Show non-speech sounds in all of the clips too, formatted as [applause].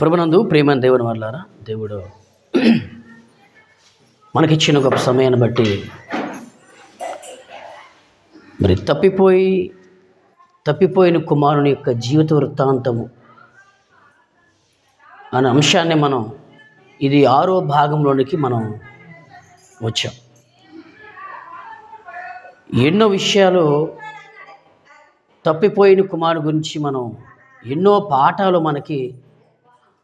ప్రభునందు ప్రేమ దేవుని వల్లారా దేవుడు మనకిచ్చిన గొప్ప సమయాన్ని బట్టి మరి తప్పిపోయి తప్పిపోయిన కుమారుని యొక్క జీవిత వృత్తాంతము అనే అంశాన్ని మనం ఇది ఆరో భాగంలోనికి మనం వచ్చాం. ఎన్నో విషయాలు తప్పిపోయిన కుమారుడు గురించి మనం ఎన్నో పాఠాలు మనకి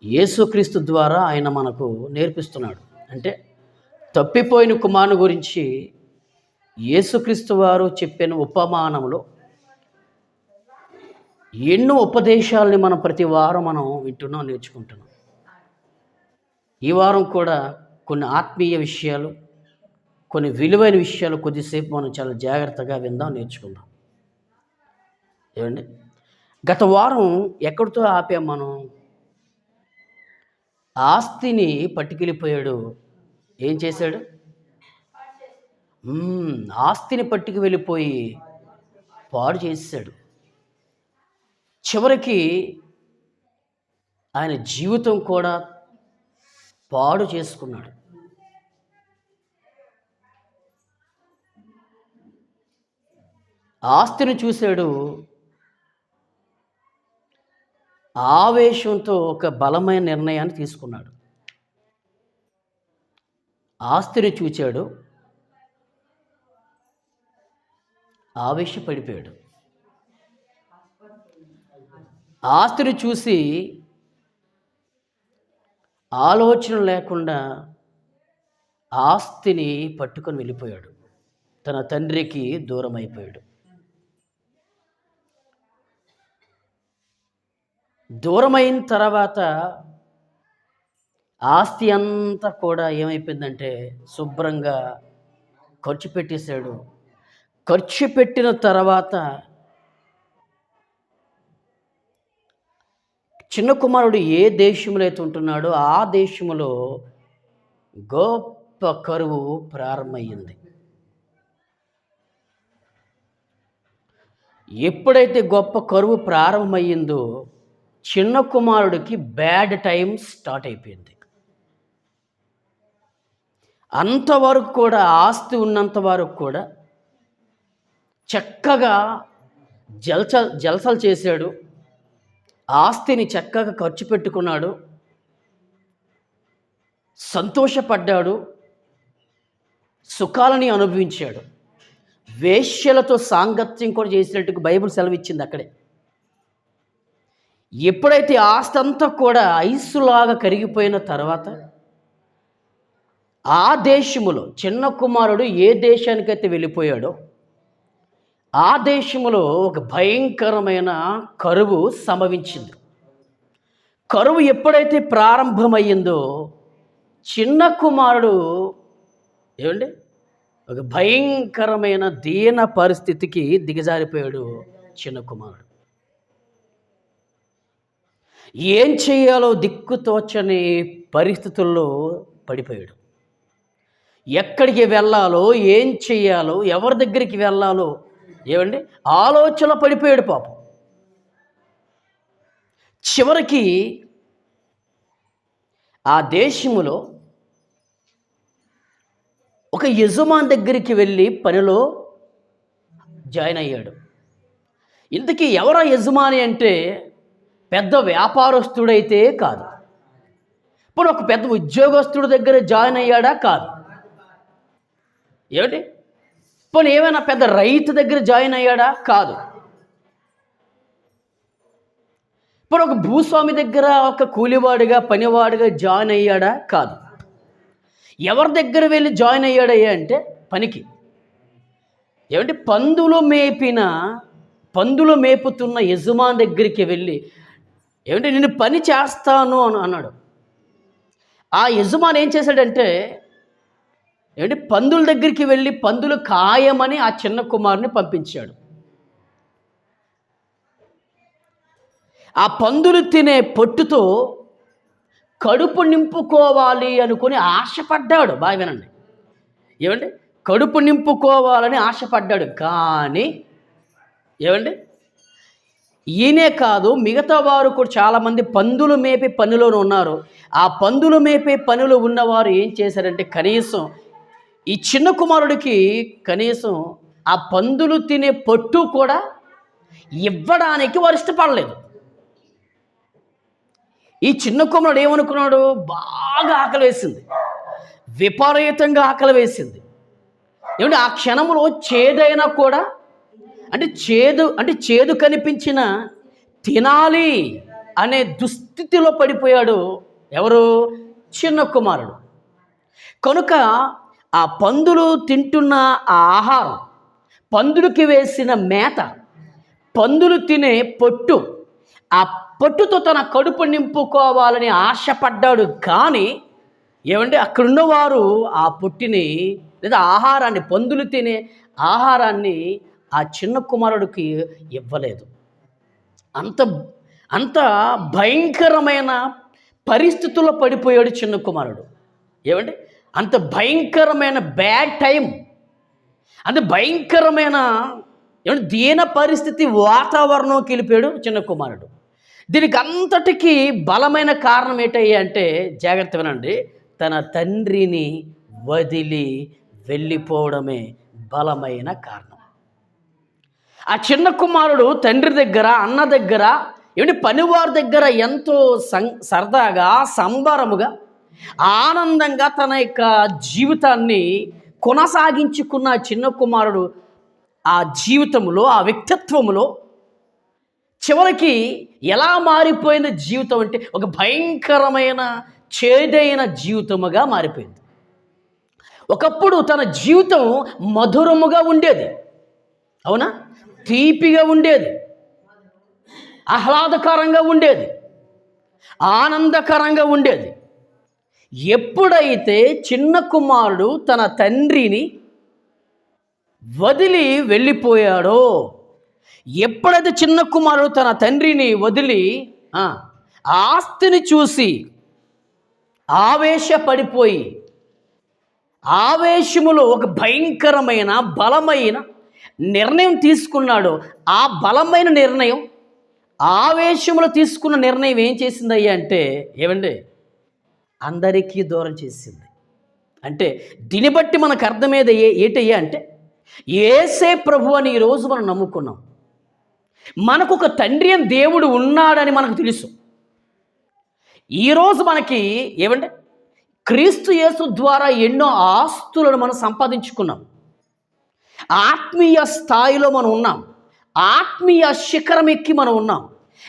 యేసుక్రీస్తు ద్వారా ఆయన మనకు నేర్పిస్తున్నాడు. అంటే తప్పిపోయిన కుమారుని గురించి యేసుక్రీస్తు వారు చెప్పిన ఉపమానంలో ఎన్నో ఉపదేశాలని మనం ప్రతి వారం మనం వింటున్నాం నేర్చుకుంటున్నాం. ఈ వారం కూడా కొన్ని ఆత్మీయ విషయాలు కొన్ని విలువైన విషయాలు కొద్దిసేపు మనం చాలా జాగ్రత్తగా విందాం నేర్చుకుందాం. ఏమండి? గత వారం ఎక్కడితో ఆపాం మనం? ఆస్తిని పట్టుకెళ్ళిపోయాడు. ఏం చేశాడు? ఆస్తిని పట్టుకు వెళ్ళిపోయి పాడు చేశాడు. చివరికి ఆయన జీవితం కూడా పాడు చేసుకున్నాడు. ఆస్తిని చూశాడు. ఆవేశంతో ఒక బలమైన నిర్ణయాన్ని తీసుకున్నాడు. ఆస్తిని చూచాడు. ఆవేశపడిపోయాడు. ఆస్తిని చూసి ఆలోచన లేకుండా ఆస్తిని పట్టుకొని వెళ్ళిపోయాడు. తన తండ్రికి దూరం అయిపోయాడు దూరమైన తర్వాత ఆస్తి అంతా కూడా ఏమైపోయిందంటే శుభ్రంగా ఖర్చు పెట్టేశాడు. ఖర్చు పెట్టిన తర్వాత చిన్న కుమారుడు ఏ దేశంలో అయితే ఉంటున్నాడో ఆ దేశంలో గొప్ప కరువు ప్రారంభమైంది. ఎప్పుడైతే గొప్ప కరువు ప్రారంభమయ్యిందో చిన్న కుమారుడికి బ్యాడ్ టైం స్టార్ట్ అయిపోయింది. అంతవరకు కూడా ఆస్తి ఉన్నంత వరకు కూడా చక్కగా జల్స జల్సలు చేశాడు. ఆస్తిని చక్కగా ఖర్చు పెట్టుకున్నాడు. సంతోషపడ్డాడు. సుఖాలని అనుభవించాడు. వేశ్యలతో సాంగత్యం కూడా చేసినట్టుగా బైబిల్ సెలవిచ్చింది అక్కడే. ఎప్పుడైతే ఆస్తి అంతా కూడా ఐసులాగా కరిగిపోయిన తర్వాత ఆ దేశములో చిన్న కుమారుడు ఏ దేశానికైతే వెళ్ళిపోయాడో ఆ దేశములో ఒక భయంకరమైన కరువు సంభవించింది. కరువు ఎప్పుడైతే ప్రారంభమయ్యిందో చిన్న కుమారుడు ఏమండి? ఒక భయంకరమైన దీన పరిస్థితికి దిగజారిపోయాడు చిన్న కుమారుడు. ఏం చేయాలో దిక్కుతోచని పరిస్థితుల్లో పడిపోయాడు. ఎక్కడికి వెళ్ళాలో ఏం చేయాలో ఎవరి దగ్గరికి వెళ్ళాలో ఏమండి? ఆలోచన పడిపోయాడు పాపం. చివరికి ఆ దేశములో ఒక యజమాని దగ్గరికి వెళ్ళి పనిలో జాయిన్ అయ్యాడు. ఇంతకీ ఎవరో యజమాని అంటే? పెద్ద వ్యాపారస్తుడైతే కాదు. ఇప్పుడు ఒక పెద్ద ఉద్యోగస్తుడి దగ్గర జాయిన్ అయ్యాడా? కాదు. ఏమిటి? పోనీ ఏమైనా పెద్ద రైతు దగ్గర జాయిన్ అయ్యాడా? కాదు. ఇప్పుడు ఒక భూస్వామి దగ్గర ఒక కూలివాడిగా పనివాడిగా జాయిన్ అయ్యాడా? కాదు. ఎవరి దగ్గర వెళ్ళి జాయిన్ అయ్యాడయ్యా అంటే పనికి. ఏమంటే? పందులు మేపిన పందులు మేపుతున్న యజమాని దగ్గరికి వెళ్ళి ఏమంటే నేను పని చేస్తాను అని అన్నాడు. ఆ యజమాని ఏం చేశాడంటే ఏమంటే పందుల దగ్గరికి వెళ్ళి పందులు ఖాయమని ఆ చిన్న కుమారుని పంపించాడు. ఆ పందులు తినే పొట్టుతో కడుపు నింపుకోవాలి అనుకుని ఆశపడ్డాడు. బాగా వినండి. ఏమండి కడుపు నింపుకోవాలని ఆశపడ్డాడు. కానీ ఏమండి ఈయనే కాదు మిగతా వారు కూడా చాలామంది పందులు మేపే పనిలోనే ఉన్నారు. ఆ పందులు మేపే పనులు ఉన్నవారు ఏం చేశారంటే కనీసం ఈ చిన్న కుమారుడికి కనీసం ఆ పందులు తినే పట్టు కూడా ఇవ్వడానికి వారు ఇష్టపడలేదు. ఈ చిన్న కుమారుడు ఏమనుకున్నాడు? బాగా ఆకలి వేసింది. విపరీతంగా ఆకలి వేసింది. ఏమంటే ఆ క్షణంలో చేదైనా కూడా అంటే చేదు అంటే చేదు కనిపించిన తినాలి అనే దుస్థితిలో పడిపోయాడు ఎవరు? చిన్న కుమారుడు. కనుక ఆ పందులు తింటున్న ఆ ఆహారం పందులకి వేసిన మేత పందులు తినే పొట్టు ఆ పొట్టుతో తన కడుపు నింపుకోవాలని ఆశపడ్డాడు. కానీ ఏమంటే అక్కడున్నవారు ఆ పొట్టిని లేదా ఆహారాన్ని పందులు తినే ఆహారాన్ని ఆ చిన్న కుమారుడికి ఇవ్వలేదు. అంత అంత భయంకరమైన పరిస్థితుల్లో పడిపోయాడు చిన్న కుమారుడు. ఏమండి? అంత భయంకరమైన బ్యాడ్ టైం అంత భయంకరమైన ఏమంటే దీన పరిస్థితి వాతావరణంకి వెళ్ళిపోయాడు చిన్న కుమారుడు. దీనికి అంతటికీ బలమైన కారణం ఏంటయ్యా అంటే జాగ్రత్త వినండి తన తండ్రిని వదిలి వెళ్ళిపోవడమే బలమైన కారణం. ఆ చిన్న కుమారుడు తండ్రి దగ్గర అన్న దగ్గర ఏమిటి పనివారి దగ్గర ఎంతో సం సరదాగా సంబరముగా ఆనందంగా తన యొక్క జీవితాన్ని కొనసాగించుకున్న చిన్న కుమారుడు ఆ జీవితంలో ఆ వ్యక్తిత్వములో చివరికి ఎలా మారిపోయిన జీవితం అంటే ఒక భయంకరమైన చేదైన జీవితముగా మారిపోయింది. ఒకప్పుడు తన జీవితం మధురముగా ఉండేది. అవునా? తీపిగా ఉండేది. ఆహ్లాదకరంగా ఉండేది. ఆనందకరంగా ఉండేది. ఎప్పుడైతే చిన్న కుమారుడు తన తండ్రిని వదిలి వెళ్ళిపోయాడో ఎప్పుడైతే చిన్న కుమారుడు తన తండ్రిని వదిలి ఆస్తిని చూసి ఆవేశపడిపోయి ఆవేశములో ఒక భయంకరమైన బలమైన నిర్ణయం తీసుకున్నాడు. ఆ బలమైన నిర్ణయం ఆవేశంలో తీసుకున్న నిర్ణయం ఏం చేసిందయ్యా అంటే ఏమండి? అందరికీ దూరం చేసింది. అంటే దీన్ని బట్టి మనకు అర్థమేది ఏటయ్యా అంటే ఏసే ప్రభు అని ఈరోజు మనం నమ్ముకున్నాం. మనకు ఒక తండ్రి అని దేవుడు ఉన్నాడని మనకు తెలుసు. ఈరోజు మనకి ఏమంటే క్రీస్తు యేసు ద్వారా ఎన్నో ఆస్తులను మనం సంపాదించుకున్నాం. ఆత్మీయ స్థాయిలో మనం ఉన్నాం. ఆత్మీయ శిఖరం ఎక్కి మనం ఉన్నాం.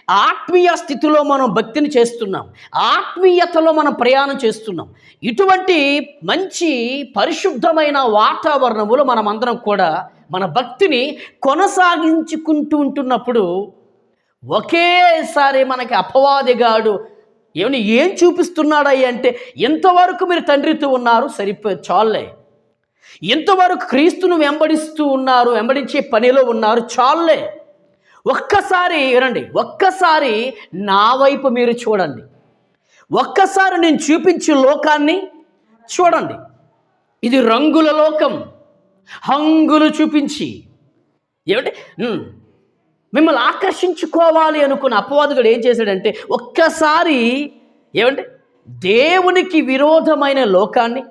ఆత్మీయ స్థితిలో మనం భక్తిని చేస్తున్నాం. ఆత్మీయతలో మనం ప్రయాణం చేస్తున్నాం. ఇటువంటి మంచి పరిశుద్ధమైన వాతావరణములో మనం అందరం కూడా మన భక్తిని కొనసాగించుకుంటూ ఉంటున్నప్పుడు ఒకేసారి మనకి అపవాదిగాడు ఏమని ఏం చూపిస్తున్నాడయ్య? అంటే ఎంతవరకు మీరు తండ్రితో ఉన్నారు? సరిపోయి చాలే ఎంతవరకు క్రీస్తును వెంబడిస్తూ ఉన్నారు వెంబడించే పనిలో ఉన్నారు చాలులే. ఒక్కసారి వినండి ఒక్కసారి నా వైపు మీరు చూడండి. ఒక్కసారి నేను చూపించే లోకాన్ని చూడండి. ఇది రంగుల లోకం. హంగులు చూపించి. ఏమంటే మిమ్మల్ని ఆకర్షించుకోవాలి అనుకున్న అపవాదుడు ఏం చేశాడంటే ఒక్కసారి ఏమంటే దేవునికి విరోధమైన లోకాన్ని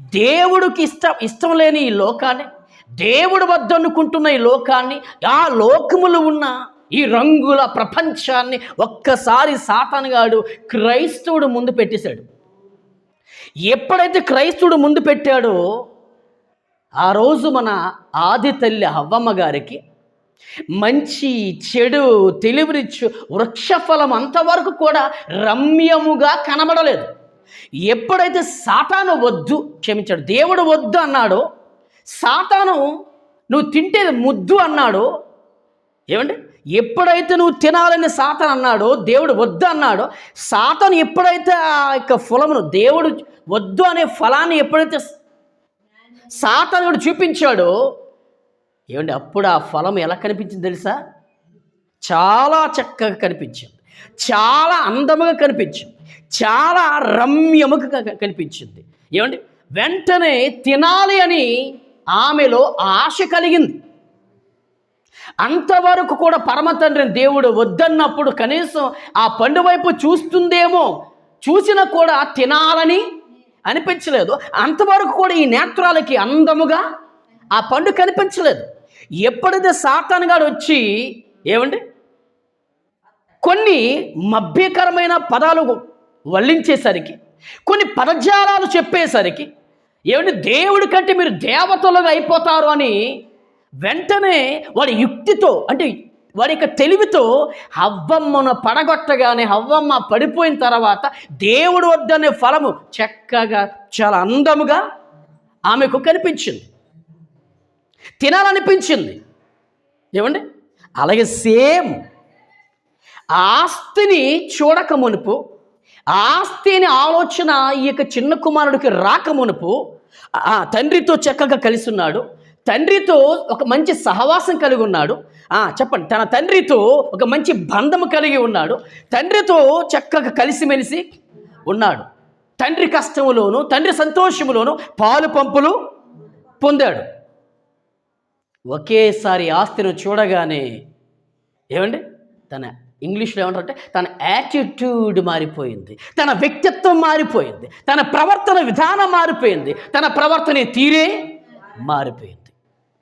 దేవుడికి ఇష్టం ఇష్టం లేని ఈ లోకాన్ని దేవుడు వద్దనుకుంటున్న ఈ లోకాన్ని ఆ లోకములు ఉన్న ఈ రంగుల ప్రపంచాన్ని ఒక్కసారి సాతానుగాడు క్రైస్తవుడు ముందు పెట్టేశాడు. ఎప్పుడైతే క్రైస్తవుడు ముందు పెట్టాడో ఆ రోజు మన ఆది తల్లి అవ్వమ్మ గారికి మంచి చెడు తెలివినిచ్చు వృక్షఫలం అంతవరకు కూడా రమ్యముగా కనబడలేదు. ఎప్పుడైతే సాతాను వద్దు క్షమించాడు దేవుడు వద్దు అన్నాడో సాతాను నువ్వు తింటేది ముద్దు అన్నాడో ఏమండి? ఎప్పుడైతే నువ్వు తినాలని సాతాను అన్నాడో దేవుడు వద్దు అన్నాడో సాతను ఎప్పుడైతే ఆ యొక్క ఫలమును దేవుడు వద్దు అనే ఫలాన్ని ఎప్పుడైతే సాతనుడు చూపించాడో ఏమండి? అప్పుడు ఆ ఫలం ఎలా కనిపించింది తెలుసా? చాలా చక్కగా కనిపించింది. చాలా అందముగా కనిపించింది. చాలా రమ్యముగా కనిపించింది. ఏమండి? వెంటనే తినాలి అని ఆమెలో ఆశ కలిగింది. అంతవరకు కూడా పరమతండ్రిని దేవుడు వద్దన్నప్పుడు కనీసం ఆ పండు వైపు చూస్తుందేమో చూసినా కూడా తినాలని అనిపించలేదు. అంతవరకు కూడా ఈ నేత్రాలకి అందముగా ఆ పండు కనిపించలేదు. ఎప్పుడైతే సాతానుగాడు వచ్చి ఏమండి? కొన్ని మభ్యకరమైన పదాలు వల్లించేసరికి కొన్ని పదజాలాలు చెప్పేసరికి ఏమంటే దేవుడి కంటే మీరు దేవతలుగా అయిపోతారు అని వెంటనే వాడి యుక్తితో అంటే వాడి యొక్క తెలివితో హవ్వమ్మను పడగొట్టగానే హవ్వమ్మ పడిపోయిన తర్వాత దేవుడు వద్దనే ఫలము చక్కగా చాలా అందముగా ఆమెకు కనిపించింది. తినాలనిపించింది. ఏమండి? అలాగే సేమ్ ఆస్తిని చూడక మునుపు ఆస్తి అనే ఆలోచన ఈ యొక్క చిన్న కుమారుడికి రాక మునుపు ఆ తండ్రితో చక్కగా కలిసి ఉన్నాడు తండ్రితో ఒక మంచి సహవాసం కలిగి ఉన్నాడు. చెప్పండి తన తండ్రితో ఒక మంచి బంధము కలిగి ఉన్నాడు. తండ్రితో చక్కగా కలిసిమెలిసి ఉన్నాడు. తండ్రి కష్టములోను తండ్రి సంతోషములోను పాలు పంపులు పొందాడు. ఒకేసారి ఆస్తిని చూడగానే ఏమండి? తన ఇంగ్లీష్లో ఏమంటారంటే తన యాటిట్యూడ్ మారిపోయింది తన వ్యక్తిత్వం మారిపోయింది తన ప్రవర్తన విధానం మారిపోయింది తన ప్రవర్తన తీరే మారిపోయింది.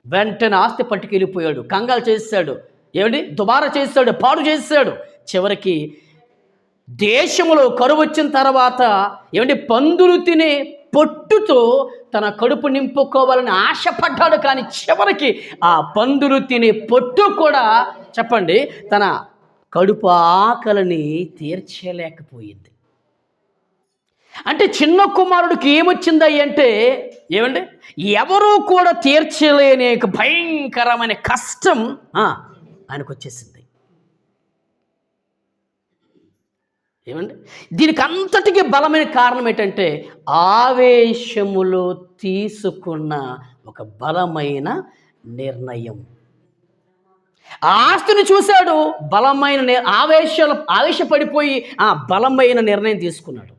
వెంటనే ఆస్తి పట్టుకెళ్ళిపోయాడు కంగాలు చేశాడు ఏమిటి దుబారా చేశాడు పాడు చేశాడు చివరికి దేశంలో కరువు వచ్చిన తర్వాత ఏమిటి పందులు తినే పొట్టుతో తన కడుపు నింపుకోవాలని ఆశపడ్డాడు. కానీ చివరికి ఆ పందులు తినే పొట్టు కూడా చెప్పండి తన కడుపు ఆకలిని తీర్చలేకపోయింది. అంటే చిన్న కుమారుడికి ఏమొచ్చిందయ్య అంటే ఏమండి? ఎవరూ కూడా తీర్చలేని భయంకరమైన కష్టం ఆయనకు వచ్చేసింది ఏమండి? దీనికి అంతటికి బలమైన కారణం ఏంటంటే ఆవేశములో తీసుకున్న ఒక బలమైన నిర్ణయం. ఆస్తిని చూశాడు బలమైన ఆవేశాలు ఆవేశపడిపోయి ఆ బలమైన నిర్ణయం తీసుకున్నాడు.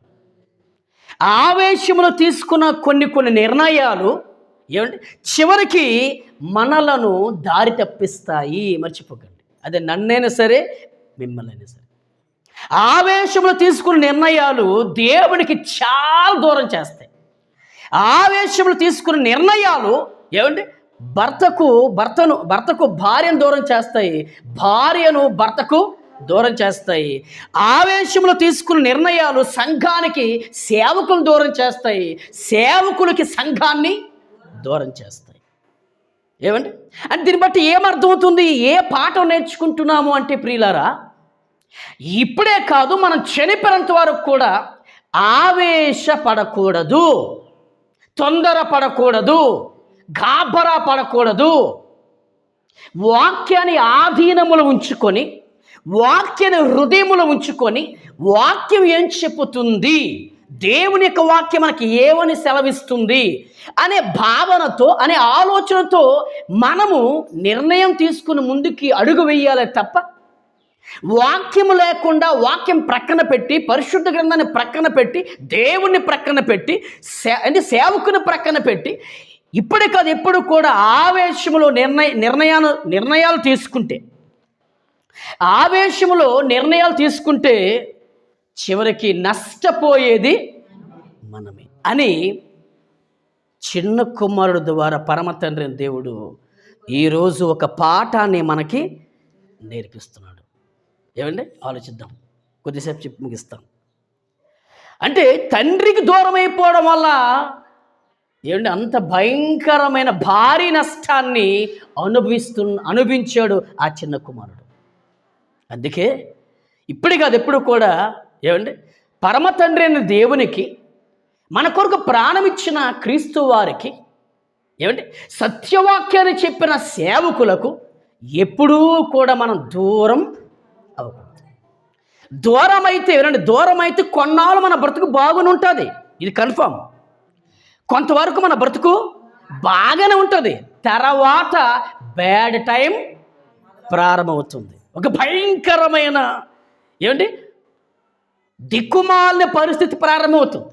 ఆవేశంలో తీసుకున్న కొన్ని కొన్ని నిర్ణయాలు ఏమంటే చివరికి మనలను దారి తప్పిస్తాయి మర్చిపోకండి. అదే నన్నైనా సరే మిమ్మల్ని అయినా సరే. ఆవేశంలో తీసుకున్న నిర్ణయాలు దేవునికి చాలా దూరం చేస్తాయి. ఆవేశంలో తీసుకున్న నిర్ణయాలు ఏమంటే భర్తకు భర్తను భర్తకు భార్యను దూరం చేస్తాయి. భార్యను భర్తకు దూరం చేస్తాయి. ఆవేశంలో తీసుకున్న నిర్ణయాలు సంఘానికి సేవకులు దూరం చేస్తాయి. సేవకులకి సంఘాన్ని దూరం చేస్తాయి. ఏమండి? అంటే దీన్ని బట్టి ఏమర్థమవుతుంది ఏ పాఠం నేర్చుకుంటున్నాము అంటే ప్రియులారా ఇప్పుడే కాదు మనం చనిపోయినంత వరకు కూడా ఆవేశపడకూడదు తొందరపడకూడదు. గాబరా పడకూడదు. వాక్యాన్ని ఆధీనములు ఉంచుకొని వాక్యాన్ని హృదయములు ఉంచుకొని వాక్యం ఏం చెప్పుతుంది? దేవుని యొక్క వాక్యం మనకి ఏమని సెలవిస్తుంది? అనే భావనతో అనే ఆలోచనతో మనము నిర్ణయం తీసుకుని ముందుకి అడుగు వేయాలి తప్ప వాక్యం లేకుండా వాక్యం ప్రక్కన పెట్టి పరిశుద్ధ గ్రంథాన్ని ప్రక్కన పెట్టి దేవుణ్ణి ప్రక్కన పెట్టి సే అంటే సేవకుని ప్రక్కన పెట్టి ఇప్పుడే కాదు ఎప్పుడు కూడా ఆవేశములో నిర్ణయ నిర్ణయాలు నిర్ణయాలు తీసుకుంటే ఆవేశములో నిర్ణయాలు తీసుకుంటే చివరికి నష్టపోయేది మనమే అని చిన్న కుమారుడు ద్వారా పరమ తండ్రి దేవుడు ఈరోజు ఒక పాఠాన్ని మనకి నేర్పిస్తున్నాడు. ఏమండి? ఆలోచిద్దాం. కొద్దిసేపు చెప్పి ముగిస్తాం అంటే తండ్రికి దూరం అయిపోవడం వల్ల ఏమండి? అంత భయంకరమైన భారీ నష్టాన్ని అనుభవిస్తు అనుభవించాడు ఆ చిన్న కుమారుడు. అందుకే ఇప్పుడు కాదు ఎప్పుడు కూడా ఏమండి? పరమ తండ్రి అయిన దేవునికి మన కొరకు ప్రాణమిచ్చిన క్రీస్తు వారికి ఏమంటే సత్యవాక్యాన్ని చెప్పిన సేవకులకు ఎప్పుడూ కూడా మనం దూరం అవ్వకూడదు. దూరం అయితే ఏమంటే దూరం అయితే కొన్నాళ్ళు మన బ్రతుకు బాగుని ఉంటుంది ఇది కన్ఫామ్. కొంతవరకు మన బ్రతుకు బాగానే ఉంటుంది. తర్వాత బ్యాడ్ టైం ప్రారంభమవుతుంది. ఒక భయంకరమైన ఏమండి? దిక్కుమాలిన పరిస్థితి ప్రారంభమవుతుంది.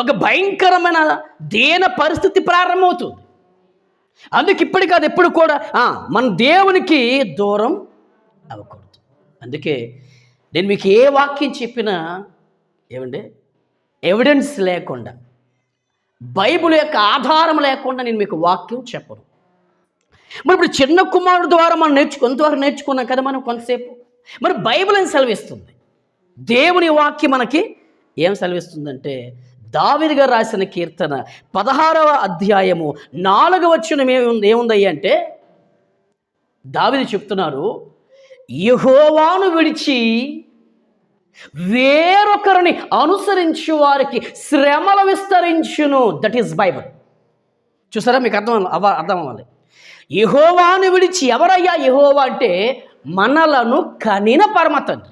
ఒక భయంకరమైన దేన పరిస్థితి ప్రారంభమవుతుంది. అందుకు ఇప్పటి కాదు ఎప్పుడు కూడా మన దేవునికి దూరం అవ్వకూడదు. అందుకే నేను మీకు ఏ వాక్యం చెప్పినా ఏమండి? ఎవిడెన్స్ లేకుండా బైబిల్ యొక్క ఆధారం లేకుండా నేను మీకు వాక్యం చెప్పను. మరి ఇప్పుడు చిన్న కుమారుడు ద్వారా మనం నేర్చు కొంతవరకు నేర్చుకున్నాం కదా మనం కొంతసేపు? మరి బైబిల్ ఏం సెలవిస్తుంది? దేవుని వాక్యం మనకి ఏం సెలవిస్తుందంటే దావిది గారు రాసిన కీర్తన పదహారవ అధ్యాయము నాలుగవ వచ్చిన ఏముంది ఏముందయ్య అంటే దావిది చెప్తున్నారు యహోవాను విడిచి వేరొకరిని అనుసరించు వారికి శ్రమలు విస్తరించును. దట్ ఈస్ బైబుల్ చూసారా? మీకు అర్థం అవ అర్థం అవ్వాలి. యహోవాను విడిచి ఎవరయ్యా యహోవా అంటే మనలను కనిన పరమ తండ్రి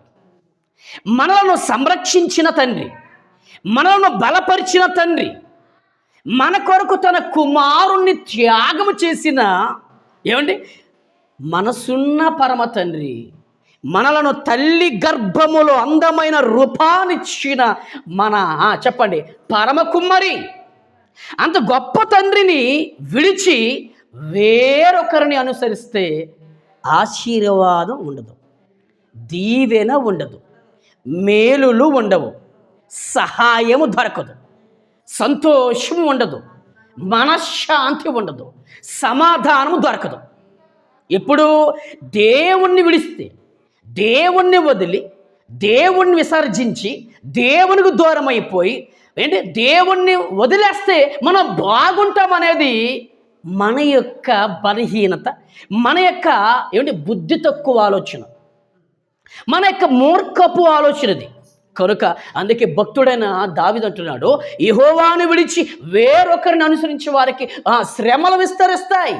మనలను సంరక్షించిన తండ్రి. మనలను బలపరిచిన తండ్రి. మన కొరకు తన కుమారుణ్ణి త్యాగము చేసిన ఏమండి? మనసున్న పరమ తండ్రి. మనలను తల్లి గర్భములో అందమైన రూపాన్నిచ్చిన మన చెప్పండి పరమ కుమ్మరి అంత గొప్ప తండ్రిని విడిచి వేరొకరిని అనుసరిస్తే ఆశీర్వాదం ఉండదు దీవెన ఉండదు మేలులు ఉండవు సహాయము దొరకదు సంతోషం ఉండదు మనశ్శాంతి ఉండదు సమాధానము దొరకదు. ఎప్పుడు దేవుణ్ణి విడిస్తే దేవుణ్ణి వదిలి దేవుణ్ణి విసర్జించి దేవునికి దూరం అయిపోయి ఏంటి? దేవుణ్ణి వదిలేస్తే మనం బాగుంటాం అనేది మన యొక్క బలహీనత మన యొక్క ఏమిటి బుద్ధి తక్కువ ఆలోచన. మన యొక్క మూర్ఖపు ఆలోచనది కనుక అందుకే భక్తుడైన దావిది అంటున్నాడు ఇహోవాను విడిచి వేరొకరిని అనుసరించే వారికి ఆ శ్రమలు విస్తరిస్తాయి.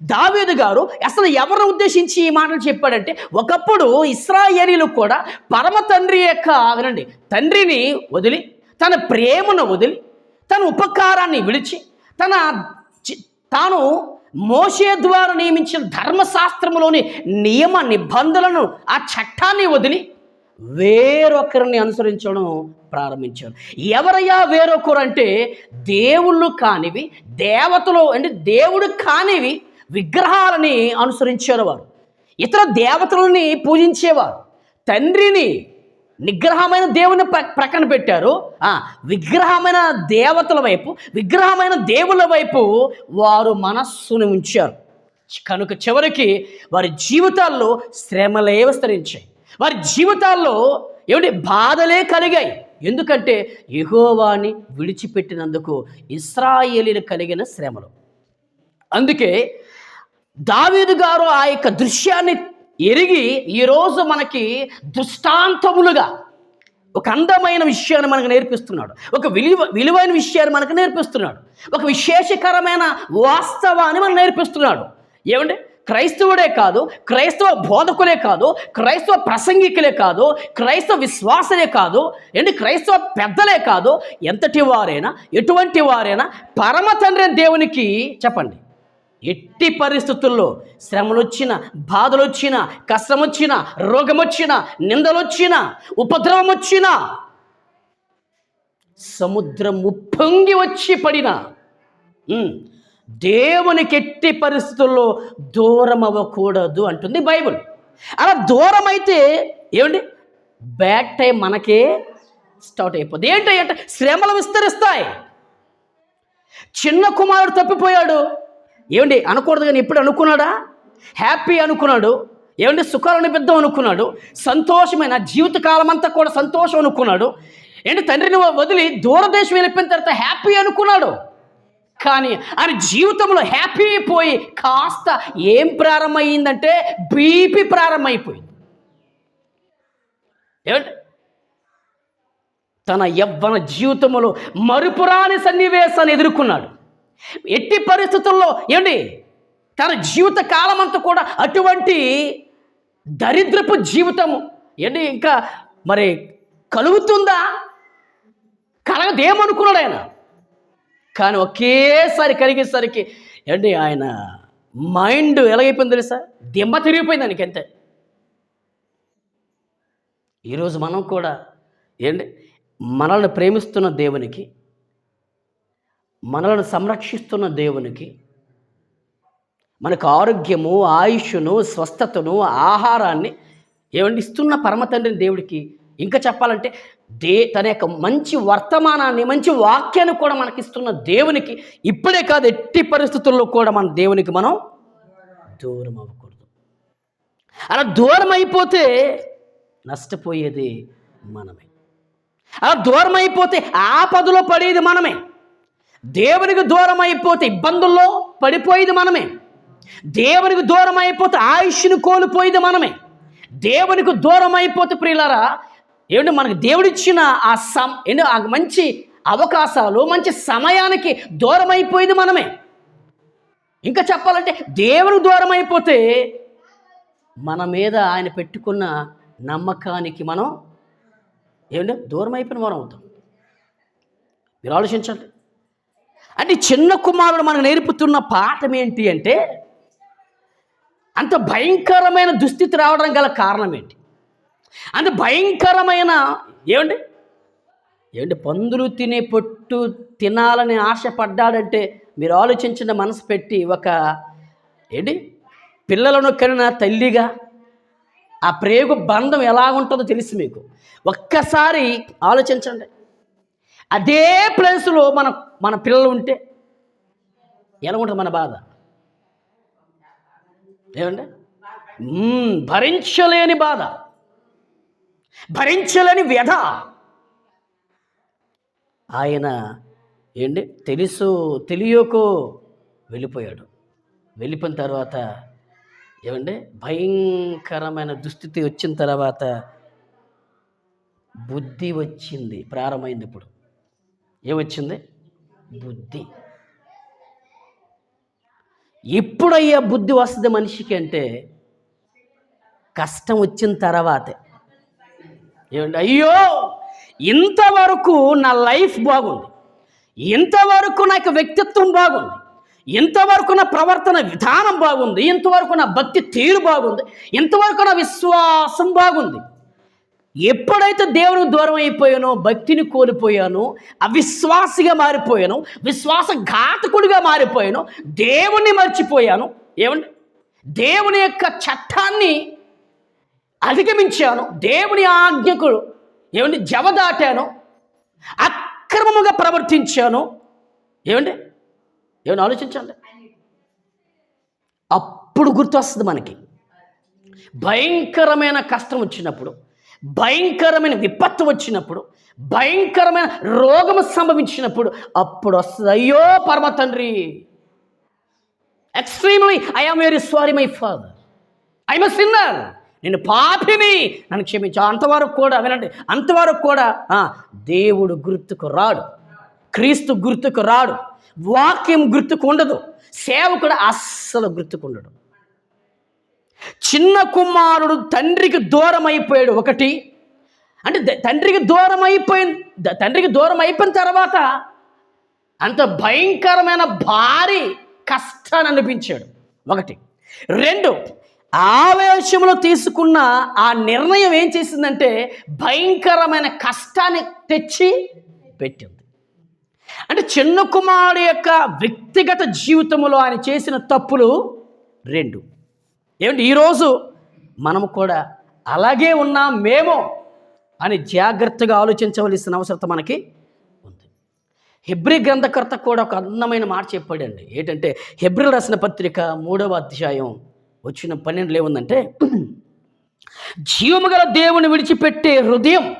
దావేదు గారు అసలు ఎవరిని ఉద్దేశించి ఈ మాటలు చెప్పాడంటే ఒకప్పుడు ఇస్రాయేలీలు కూడా పరమ తండ్రి యొక్క వినండి తండ్రిని వదిలి తన ప్రేమను వదిలి తన ఉపకారాన్ని విడిచి తన చి- తాను మోషే ద్వారా నియమించిన ధర్మశాస్త్రములోని నియమ నిబంధనలను ఆ చట్టాన్ని వదిలి వేరొకరిని అనుసరించడం ప్రారంభించారు. ఎవరయ్యా వేరొకరు అంటే దేవుళ్ళు కానివి దేవతలు అంటే దేవుడు కానివి విగ్రహాలని అనుసరించేవారు. ఇతర దేవతలని పూజించేవారు. తండ్రిని నిగ్రహమైన దేవుని ప్ర- ప్రక్కన పెట్టారు. విగ్రహమైన దేవతల వైపు విగ్రహమైన దేవుల వైపు వారు మనస్సును ఉంచారు. కనుక చివరికి వారి జీవితాల్లో శ్రమలే విస్తరించాయి. వారి జీవితాల్లో ఏమిటి? బాధలే కలిగాయి. ఎందుకంటే యెహోవాని విడిచిపెట్టినందుకు ఇస్రాయేలీలు కలిగిన శ్రమలు. అందుకే దావీదు గారు ఆ యొక్క దృశ్యాన్ని ఎరిగి ఈరోజు మనకి దృష్టాంతములుగా ఒక అందమైన విషయాన్ని మనకు నేర్పిస్తున్నాడు. ఒక విలువ విలువైన విషయాన్ని మనకు నేర్పిస్తున్నాడు. ఒక విశేషకరమైన వాస్తవాన్ని మనకు నేర్పిస్తున్నాడు. ఏమంటే క్రైస్తవుడే కాదు క్రైస్తవ బోధకులే కాదు క్రైస్తవ ప్రసంగికులే కాదు క్రైస్తవ విశ్వాసలే కాదు ఏంటి? క్రైస్తవ పెద్దలే కాదు ఎంతటి వారైనా ఎటువంటి వారైనా పరమ తండ్రి దేవునికి చెప్పండి. ఎట్టి పరిస్థితుల్లో శ్రమలు వచ్చినా బాధలు వచ్చినా కష్టం వచ్చిన రోగం వచ్చిన నిందలు ఉపద్రవం వచ్చిన సముద్రం ఉప్పొంగి వచ్చి పడిన దేవునికి ఎట్టి పరిస్థితుల్లో దూరం అవ్వకూడదు అంటుంది బైబిల్. అలా దూరం అయితే ఏమండి? బ్యాడ్ టైం మనకే స్టార్ట్ అయిపోద్ది. ఏంటంటే శ్రమలు విస్తరిస్తాయి. చిన్న కుమారుడు తప్పిపోయాడు. ఏమండి అనకూడదు కానీ ఇప్పుడు అనుకున్నాడా? హ్యాపీ అనుకున్నాడు. ఏమంటే సుఖాలు అనిపిద్దాం అనుకున్నాడు. సంతోషమైన జీవితకాలం అంతా కూడా సంతోషం అనుకున్నాడు. ఏంటి తండ్రిని వదిలి దూరదేశం వెళ్ళిపోయిన తర్వాత హ్యాపీ అనుకున్నాడు. కానీ ఆయన జీవితంలో హ్యాపీ అయిపోయి కాస్త ఏం ప్రారంభమైందంటే బీపీ ప్రారంభమైపోయింది. ఏమంటే తన యవ్వన జీవితంలో మరుపురాని సన్నివేశాన్ని ఎదుర్కొన్నాడు. ఎట్టి పరిస్థితుల్లో ఏమండి? తన జీవిత కాలం అంతా కూడా అటువంటి దరిద్రపు జీవితము ఏంటి ఇంకా మరి కలుగుతుందా? కలగదేమనుకున్నాడు ఆయన? కానీ ఒకేసారి కలిగేసరికి ఏంటి ఆయన మైండ్ ఎలాగైపోయింది తెలుసా? దిమ్మ తిరిగిపోయింది ఆయనకి అంతే. ఈరోజు మనం కూడా ఏంటి మనల్ని ప్రేమిస్తున్న దేవునికి మనలను సంరక్షిస్తున్న దేవునికి మనకు ఆరోగ్యము ఆయుష్ను స్వస్థతను ఆహారాన్ని ఏమండి ఇస్తున్న పరమతండ్రిని దేవుడికి ఇంకా చెప్పాలంటే దే తన యొక్క మంచి వర్తమానాన్ని మంచి వాక్యాన్ని కూడా మనకిస్తున్న దేవునికి ఇప్పుడే కాదు ఎట్టి పరిస్థితుల్లో కూడా మన దేవునికి మనం దూరం అవ్వకూడదు. అలా దూరం అయిపోతే నష్టపోయేది మనమే. అలా దూరం అయిపోతే ఆపదలో పడేది మనమే. దేవునికి దూరం అయిపోతే ఇబ్బందుల్లో పడిపోయేది మనమే. దేవునికి దూరం అయిపోతే ఆయుష్ను కోల్పోయేది మనమే. దేవునికి దూరం అయిపోతే ప్రియులరా ఏమిటి మనకు దేవుడిచ్చిన ఆ సమ్ ఏంటో ఆ మంచి అవకాశాలు మంచి సమయానికి దూరం అయిపోయేది మనమే. ఇంకా చెప్పాలంటే దేవునికి దూరం అయిపోతే మన మీద ఆయన పెట్టుకున్న నమ్మకానికి మనం ఏమిటో దూరం అయిపోయిన మనం అవుతాం. మీరు ఆలోచించండి. అంటే చిన్న కుమారుడు మనకు నేర్పుతున్న పాఠం ఏంటి అంటే అంత భయంకరమైన దుస్థితి రావడం గల కారణం ఏంటి? అంత భయంకరమైన ఏమండి? ఏమంటే పందులు తినే పొట్టు తినాలని ఆశపడ్డాడంటే మీరు ఆలోచించిన మనసు పెట్టి ఒక ఏంటి? పిల్లలను కనిన తల్లిగా ఆ ప్రేగు బంధం ఎలా ఉంటుందో తెలుసు మీకు. ఒక్కసారి ఆలోచించండి. అదే ప్లేస్లో మన మన పిల్లలు ఉంటే ఎలా ఉంటుంది మన బాధ? ఏమండి? భరించలేని బాధ. భరించలేని వ్యధ. ఆయన ఏంటి? తెలుసు తెలియకో వెళ్ళిపోయాడు. వెళ్ళిపోయిన తర్వాత ఏమండి? భయంకరమైన దుస్థితి వచ్చిన తర్వాత బుద్ధి వచ్చింది ప్రారంభమైంది ఇప్పుడు. ఏమొచ్చింది? బుద్ధి. ఎప్పుడయ్యా బుద్ధి వస్తుంది మనిషికి అంటే కష్టం వచ్చిన తర్వాతే. ఏమండి? అయ్యో! ఇంతవరకు నా లైఫ్ బాగుంది. ఇంతవరకు నాకు వ్యక్తిత్వం బాగుంది. ఇంతవరకు నా ప్రవర్తన విధానం బాగుంది. ఇంతవరకు నా భక్తి తీరు బాగుంది. ఇంతవరకు నా విశ్వాసం బాగుంది. ఎప్పుడైతే దేవుని దూరం అయిపోయానో భక్తిని కోల్పోయానో అవిశ్వాసిగా మారిపోయాను విశ్వాసఘాతకుడిగా మారిపోయాను దేవుణ్ణి మర్చిపోయాను ఏమండి? దేవుని యొక్క చట్టాన్ని అధిగమించాను దేవుని ఆజ్ఞకు ఏమండి జవ దాటాను అక్రమముగా ప్రవర్తించాను ఏమండి? ఏమని ఆలోచించండి. అప్పుడు గుర్తొస్తుంది మనకి. భయంకరమైన కష్టం వచ్చినప్పుడు భయంకరమైన విపత్తు వచ్చినప్పుడు భయంకరమైన రోగము సంభవించినప్పుడు అప్పుడు వస్తుంది అయ్యో పరమ తండ్రి extremely I am very sorry my father I must sinner నేను పాపిని. నన్ను క్షమించు. అంతవరకు కూడా వినండి అంతవరకు కూడా దేవుడు గుర్తుకు రాడు. క్రీస్తు గుర్తుకు రాడు. వాక్యం గుర్తుకు ఉండదు. సేవకుడు అస్సలు గుర్తుకుండడు చిన్న కుమారుడు తండ్రికి దూరం అయిపోయాడు ఒకటి. అంటే తండ్రికి దూరం అయిపోయిన తండ్రికి దూరం అయిపోయిన తర్వాత అంత భయంకరమైన భారీ కష్టాన్ని అనిపించాడు. ఒకటి. రెండు. ఆవేశంలో తీసుకున్న ఆ నిర్ణయం ఏం చేసిందంటే భయంకరమైన కష్టాన్ని తెచ్చి పెట్టింది. అంటే చిన్న కుమారుడు యొక్క వ్యక్తిగత జీవితంలో ఆయన చేసిన తప్పులు రెండు. ఏమంటే ఈరోజు మనము కూడా అలాగే ఉన్నాం మేము అని జాగ్రత్తగా ఆలోచించవలసిన అవసరం మనకి ఉంది. హెబ్రి గ్రంథకర్త కూడా ఒక అందమైన మాట చెప్పాడండి. ఏంటంటే హెబ్రిల్ రాసిన పత్రిక మూడవ అధ్యాయం వచ్చిన పన్నెండులో ఏముందంటే జీవము గల దేవుని విడిచిపెట్టే హృదయం.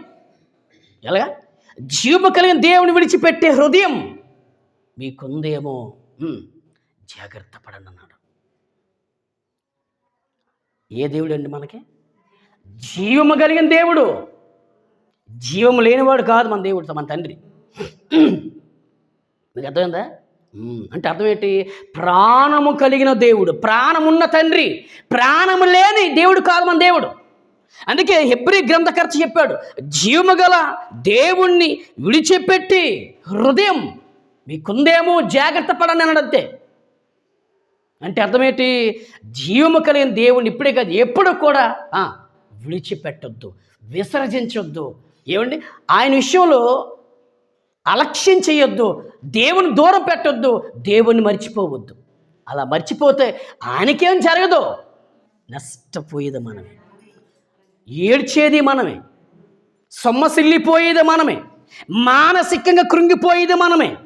ఎలాగా? జీవము కలిగిన దేవుని విడిచిపెట్టే హృదయం మీకుందేమో. జాగ్రత్త పడండి ఏ దేవుడు అండి మనకి? జీవము కలిగిన దేవుడు. జీవము లేనివాడు కాదు మన దేవుడు మన తండ్రి. మీకు అర్థమైందా? అంటే అర్థం ఏంటి? ప్రాణము కలిగిన దేవుడు ప్రాణమున్న తండ్రి ప్రాణము లేని దేవుడు కాదు మన దేవుడు. అందుకే హెబ్రి గ్రంథకర్త చెప్పాడు జీవము గల దేవుణ్ణి విడిచిపెట్టి హృదయం మీకుందేమో జాగ్రత్త పడని అన్నాడు అంటే అర్థమేంటి? జీవము కలిగిన దేవుని ఇప్పుడే కాదు ఎప్పుడు కూడా ఆ, విడిచిపెట్టొద్దు విసర్జించొద్దు. ఏమండి? ఆయన విషయంలో అలక్ష్యం చేయొద్దు దేవుని దూరం పెట్టొద్దు దేవుణ్ణి మర్చిపోవద్దు. అలా మర్చిపోతే ఆయనకేం జరగదు? నష్టపోయేది మనమే. ఏడ్చేది మనమే. సొమ్మసిల్లిపోయేది మనమే. మానసికంగా కృంగిపోయేది మనమే.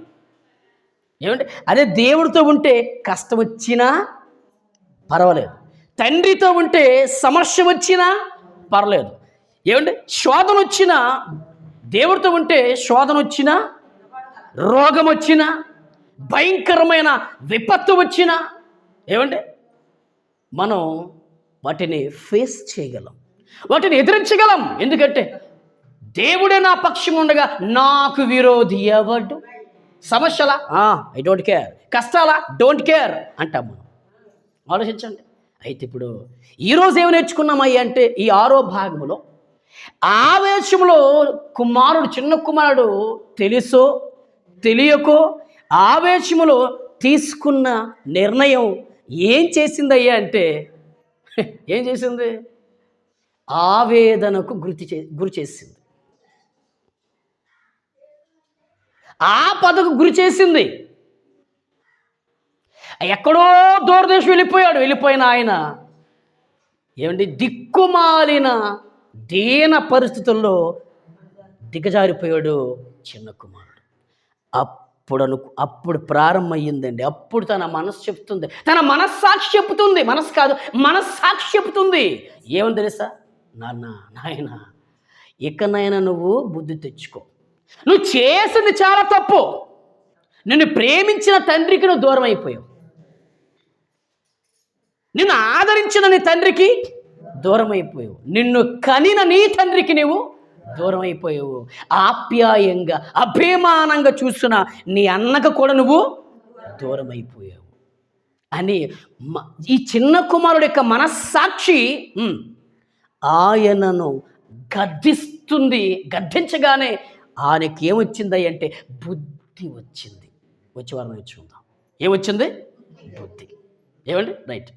ఏమంటే అదే దేవుడితో ఉంటే కష్టం వచ్చినా పర్వాలేదు. తండ్రితో ఉంటే సమస్య వచ్చినా పర్లేదు ఏమంటే శోధన వచ్చినా దేవుడితో ఉంటే శోధన వచ్చినా రోగం వచ్చినా భయంకరమైన విపత్తు వచ్చినా ఏమంటే మనం వాటిని ఫేస్ చేయగలం. వాటిని ఎదిరించగలం. ఎందుకంటే దేవుడే నా పక్షం ఉండగా నాకు విరోధి ఎవడు? సమస్యలా? ఐ డోంట్ కేర్ కష్టాలా? డోంట్ కేర్ అంటాం మనం. ఆలోచించండి. అయితే ఇప్పుడు ఈరోజు ఏమి నేర్చుకున్నామయ్య అంటే ఈ ఆరో భాగంలో ఆవేశంలో కుమారుడు చిన్న కుమారుడు తెలుసో తెలియకో ఆవేశములో తీసుకున్న నిర్ణయం ఏం చేసిందయ్యా అంటే [laughs] ఏం చేసింది? ఆవేదనకు గురి చే గురి చేసింది. ఆపదకు గురి చేసింది. ఎక్కడో దూరదేశం వెళ్ళిపోయాడు. వెళ్ళిపోయిన ఆయన ఏమండి? దిక్కుమాలిన దీన పరిస్థితుల్లో దిగజారిపోయాడు చిన్న కుమారుడు. అప్పుడు అను అప్పుడు ప్రారంభమయ్యిందండి అప్పుడు తన మనసు చెప్తుంది. తన మనస్సాక్షి చెప్తుంది. మనసు కాదు మనస్సాక్షి చెప్తుంది. ఏమని తెలుసా? నాన్న నాయన ఇకనైనా నువ్వు బుద్ధి తెచ్చుకో. నువ్వు చేసింది చాలా తప్పు. నిన్ను ప్రేమించిన తండ్రికి నువ్వు దూరం అయిపోయావు. నిన్ను ఆదరించిన నీ తండ్రికి దూరం అయిపోయావు. నిన్ను కనిన నీ తండ్రికి నీవు దూరం అయిపోయావు. ఆప్యాయంగా అభిమానంగా చూసిన నీ అన్నకు కూడా నువ్వు దూరం అయిపోయావు. అని ఈ చిన్న కుమారుడు యొక్క మనస్సాక్షి ఉమ్, ఆయనను గద్దిస్తుంది గద్దించగానే ఆయనకి ఏమొచ్చింది అంటే బుద్ధి వచ్చింది. వచ్చే వారం నేర్చుకుందాం ఏమొచ్చింది? బుద్ధి. ఏమండి? రైట్.